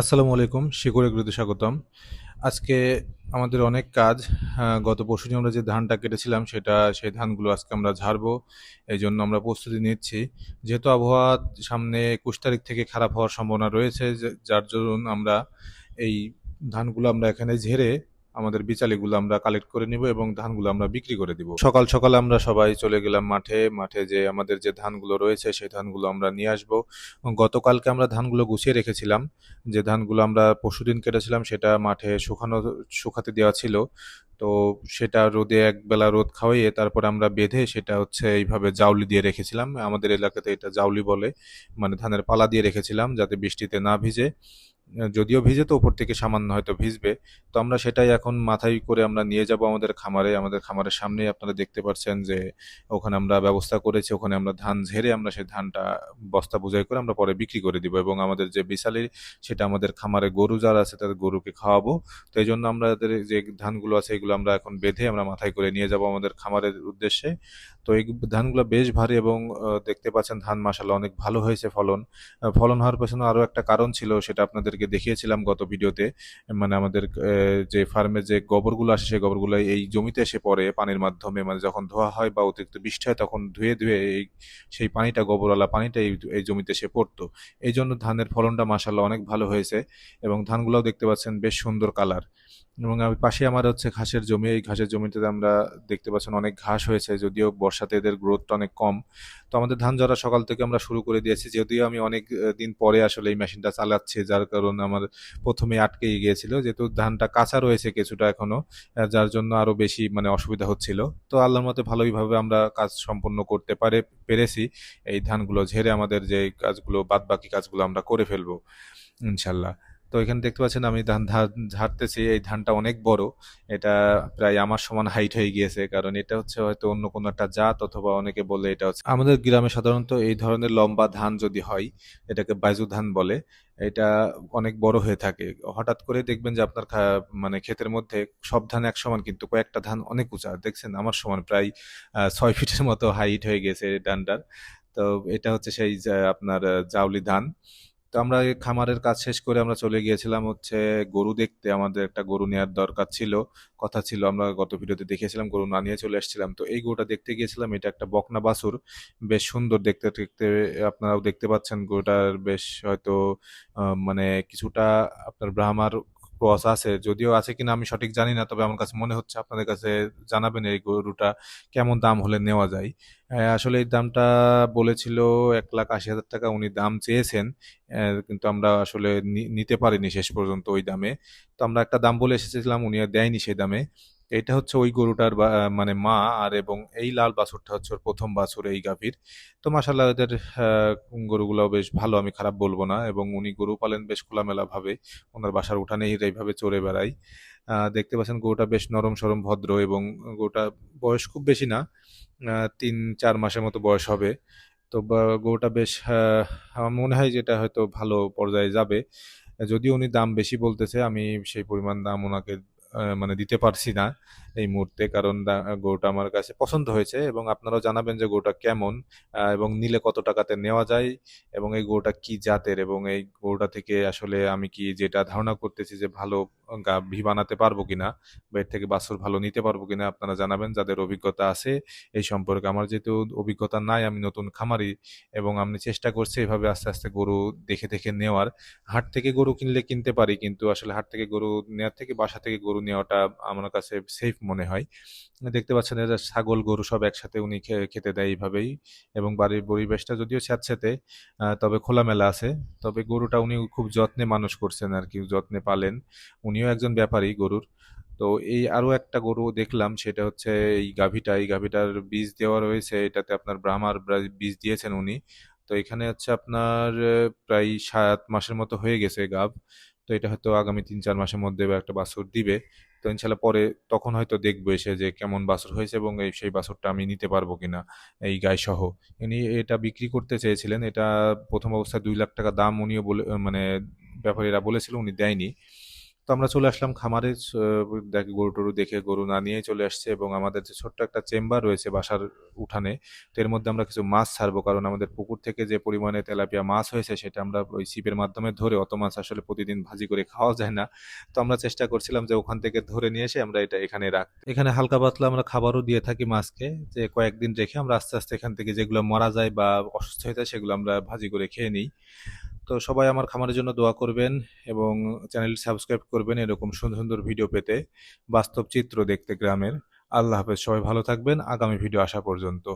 আসসালামু আলাইকুম, শিকড় এগুলোতে স্বাগতম। আজকে আমাদের অনেক কাজ গত পরশুদিন আমরা যে ধানটা কেটেছিলাম সেটা, সেই ধানগুলো আজকে আমরা ঝাড়বো, এই জন্য আমরা প্রস্তুতি নিচ্ছি। যেহেতু আবহাওয়া সামনে একুশ তারিখ থেকে খারাপ হওয়ার সম্ভাবনা রয়েছে যার জন্য আমরা এই ধানগুলো আমরা এখানে ঝেড়ে আমাদের বিচালিগুলো আমরা কালেক্ট করে নিব এবং ধানগুলো আমরা বিক্রি করে দিব। সকাল সকাল আমরা সবাই চলে গেলাম মাঠে। মাঠে যে আমাদের যে ধানগুলো রয়েছে, সেই ধানগুলো আমরা নিয়ে আসব। গতকালকে আমরা ধানগুলো গুছিয়ে রেখেছিলাম। যে ধানগুলো আমরা পরশুদিন কেটেছিলাম, সেটা মাঠে শুকানো, শুকাতে দেওয়া ছিল। তো সেটা রোদে একবেলা রোদ খাওয়াইয়ে তারপর আমরা বেঁধে সেটা হচ্ছে এইভাবে জাউলি দিয়ে রেখেছিলাম। আমাদের এলাকাতে এটা জাউলি বলে মানে ধানের পালা দিয়ে রেখেছিলাম যাতে বৃষ্টিতে না ভিজে। যদিও ভিজে তো উপর থেকে সামান্য হয়তো ভিজবে, তো আমরা সেটাই এখন মাথায় করে আমরা নিয়ে যাব আমাদের খামারে। আমাদের খামারের সামনেই আপনারা দেখতে পাচ্ছেন যে ওখানে আমরা ব্যবস্থা করেছি, ওখানে আমরা ধান ঝেড়ে আমরা সেই ধানটা বস্তা বোঝাই করে আমরা পরে বিক্রি করে দিব এবং আমাদের যে বিশালি সেটা আমাদের খামারে গরু যারা আছে তাদের গরুকে খাওয়াবো। তো এই জন্য আমাদের যে ধানগুলো আছে এগুলো আমরা এখন বেঁধে আমরা মাথায় করে নিয়ে যাব আমাদের খামারের উদ্দেশ্যে। তো এই ধানগুলো বেশ ভারী এবং দেখতে পাচ্ছেন ধান মাসাল্লাহ অনেক ভালো হয়েছে ফলন। ফলন হওয়ার পেছনে আরও একটা কারণ ছিল সেটা আপনাদেরকে দেখিয়েছিলাম গত ভিডিওতে মানে আমাদের যে ফার্মে যে গোবরগুলো আসে, সেই গোবরগুলো এই জমিতে এসে পড়ে পানির মাধ্যমে মানে যখন ধোয়া হয় বা অতিরিক্ত বৃষ্টি হয় তখন ধুয়ে ধুয়ে এই, সেই পানিটা, গোবরওয়ালা পানিটা এই জমিতে এসে পড়তো। এই জন্য ধানের ফলনটা মাসাল্লাহ অনেক ভালো হয়েছে এবং ধানগুলোও দেখতে পাচ্ছেন বেশ সুন্দর কালার। এবং পাশে আমার হচ্ছে ঘাসের জমি, এই ঘাসের জমিতে আমরা দেখতে পাচ্ছেন অনেক ঘাস হয়েছে, যদিও বর্ষাতে এদের গ্রোথটা অনেক কম। তো আমাদের ধান ঝরা সকাল থেকে আমরা শুরু করে দিয়েছি, যদিও আমি অনেক দিন পরে আসলে এই মেশিনটা চালাচ্ছি, যার কারণে আমার প্রথমে আটকেই গিয়েছিল। যেহেতু ধানটা কাঁচা রয়েছে কিছুটা এখনও যার জন্য আরও বেশি মানে অসুবিধা হচ্ছিল। তো আল্লাহর মতে ভালোইভাবে আমরা কাজ সম্পন্ন করতে পারে, পেরেছি। এই ধানগুলো ঝেড়ে আমাদের যে কাজগুলো বাদ বাকি কাজগুলো আমরা করে ফেলব, ইনশাল্লাহ। তো এখানে দেখতে পাচ্ছেন আমি ধান ঝাড়তেছি, এই ধানটা অনেক বড়। এটা প্রায় আমার সমান হাইট হয়ে গিয়েছে, কারণ এটা হচ্ছে হয়তো অন্য কোনো একটা জাত অথবা অনেকে বলে এটা হচ্ছে আমাদের গ্রামে সাধারণত এই ধরনের লম্বা ধান যদি হয়, এটাকে বাইজু ধান বলে, এটা অনেক বড় হয়ে থাকে। হঠাৎ করে দেখবেন যে আপনার মানে ক্ষেতের মধ্যে সব ধান এক সমান কিন্তু কয়েকটা ধান অনেক উঁচা। দেখছেন, আমার সমান প্রায় ছয় ফিটের মতো হাইট হয়ে গেছে ধানটার। তো এটা হচ্ছে সেই আপনার জাউলি ধান। তো আমরা এই খামারের কাজ শেষ করে আমরা চলে গিয়েছিলাম হচ্ছে গরু দেখতে। আমাদের একটা গরু নেওয়ার দরকার ছিল, কথা ছিল, আমরা গত ভিডিওতে দেখিয়েছিলাম, গরু না নিয়ে চলে এসেছিলাম। তো এই গরুটা দেখতে গিয়েছিলাম, এটা একটা বকনা বাছুর, বেশ সুন্দর দেখতে দেখতে আপনারাও দেখতে পাচ্ছেন গরুটার বেশ হয়তো মানে কিছুটা আপনার ব্রাহ্মার ক্রস আছে, যদিও আছে কিনা আমি সঠিক জানি না, তবে আমার কাছে মনে হচ্ছে আপনাদের কাছে জানাবেন এই গরুটা কেমন দাম হলে নেওয়া যায়। আসলে এই দামটা বলেছিল এক লাখ আশি হাজার টাকা উনি দাম চেয়েছেন কিন্তু আমরা আসলে নিতে পারিনি শেষ পর্যন্ত ওই দামে। তো আমরা একটা দাম বলে এসেছিলাম, উনি দেয়নি সেই দামে। এটা হচ্ছে ওই গরুটার মানে মা আর এবং এই লাল বাছুরটা হচ্ছে ওর প্রথম বাছুর এই গাভীর। তো মাসাল্লাহ এদের গরুগুলো বেশ ভালো আমি খারাপ বলব না। এবং উনি গরু পালেন বেশ খোলামেলা ভাবে ওনার বাসার উঠানেই এইভাবে চড়ে আহ, দেখতে পাচ্ছেন গরুটা বেশ নরম সরম ভদ্র এবং গরুটা বয়স খুব বেশি না তিন চার মাসের মতো বয়স হবে। তো গরুটা বেশ মনে হয় যেটা হয়তো ভালো পর্যায়ে যাবে। যদিও উনি দাম বেশি বলতেছে আমি সেই পরিমাণ দাম ওনাকে মানে দিতে পারছি না এই মুহূর্তে। কারণ গরুটা আমার কাছে পছন্দ হয়েছে এবং আপনারাও জানাবেন যে গরুটা কেমন এবং নিলে কত টাকাতে নেওয়া যায় এবং এই গরুটা কি জাতের এবং এই গরুটা থেকে আসলে আমি কি যেটা ধারণা করতেছি যে ভালো গাভী বানাতে পারব কিনা বা এর থেকে বাছুর ভালো নিতে পারব কিনা আপনারা জানাবেন, যাদের অভিজ্ঞতা আছে এই সম্পর্কে। আমার যেহেতু অভিজ্ঞতা নাই, আমি নতুন খামারি এবং আমি চেষ্টা করছি এভাবে আস্তে আস্তে গরু দেখে দেখে নেওয়ার। হাট থেকে গরু কিনলে কিনতে পারি, কিন্তু আসলে হাট থেকে গরু নেওয়ার থেকে বাসা থেকে গরু নেওয়াটা আমার কাছে সেফ মনে হয়। দেখতে পাচ্ছেন এরা ছাগল, গরু সব একসাথে উনি খেতে দেয় এইভাবেই এবং বাড়ির পরিবেশটা যদিও স্যাঁতস্যাঁতে তবে খোলামেলা আছে। তবে গরুটা উনি খুব যত্নে মানুষ করছেন আর কি যত্নে পালেন। উনিও একজন ব্যাপারী গরুর। তো এই আরও একটা গরু দেখলাম, সেটা হচ্ছে এই গাভীটা। এই গাভীটার বীজ দেওয়া রয়েছে, এটাতে আপনার ব্রাহ্মার ব্রা- বীজ দিয়েছেন উনি। তো এখানে হচ্ছে আপনার প্রায় সাত মাসের মতো হয়ে গেছে গাভ। তো এটা হয়তো আগামী তিন চার মাসের মধ্যে একটা বাছুর দিবে। তো ইনশাল্লাহ পরে তখন হয়তো দেখব এসে যে কেমন বাছুর হয়েছে এবং এই সেই বাছুরটা আমি নিতে পারব কিনা, এই গায়ে সহ। ইনি এটা বিক্রি করতে চেয়েছিলেন, এটা প্রথম অবস্থায় দুই লাখ টাকা দাম উনিও বলে মানে ব্যাপারীরা বলেছিল, উনি দেয়নি। তো আমরা চলে আসলাম খামারে দেখ গরু টরু দেখে গরু না নিয়ে চলে আসছে এবং আমাদের যে ছোট্ট একটা চেম্বার রয়েছে বাসার উঠানে, তো এর মধ্যে আমরা কিছু মাছ ছাড়বো কারণ আমাদের পুকুর থেকে যে পরিমাণে তেলাপিয়া মাছ হয়েছে সেটা আমরা ওই ছিপের মাধ্যমে ধরে, অত মাছ আসলে প্রতিদিন ভাজি করে খাওয়া যায় না। তো আমরা চেষ্টা করছিলাম যে ওখান থেকে ধরে নিয়ে এসে আমরা এটা এখানে রাখ, এখানে হালকা পাতলা আমরা খাবারও দিয়ে থাকি মাছকে, যে কয়েকদিন রেখে আমরা আস্তে আস্তে এখান থেকে যেগুলো মারা যায় বা অসুস্থ হয়ে যায় সেগুলো আমরা ভাজি করে খেয়ে নিই। তো সবাই আমার খামারের জন্য দোয়া করবেন এবং চ্যানেল সাবস্ক্রাইব করবেন এরকম সুন্দর সুন্দর ভিডিও পেতে বাস্তব চিত্র দেখতে গ্রামের। আল্লাহ হাফেজ, সবাই ভালো থাকবেন। আগামী ভিডিও আসা পর্যন্ত।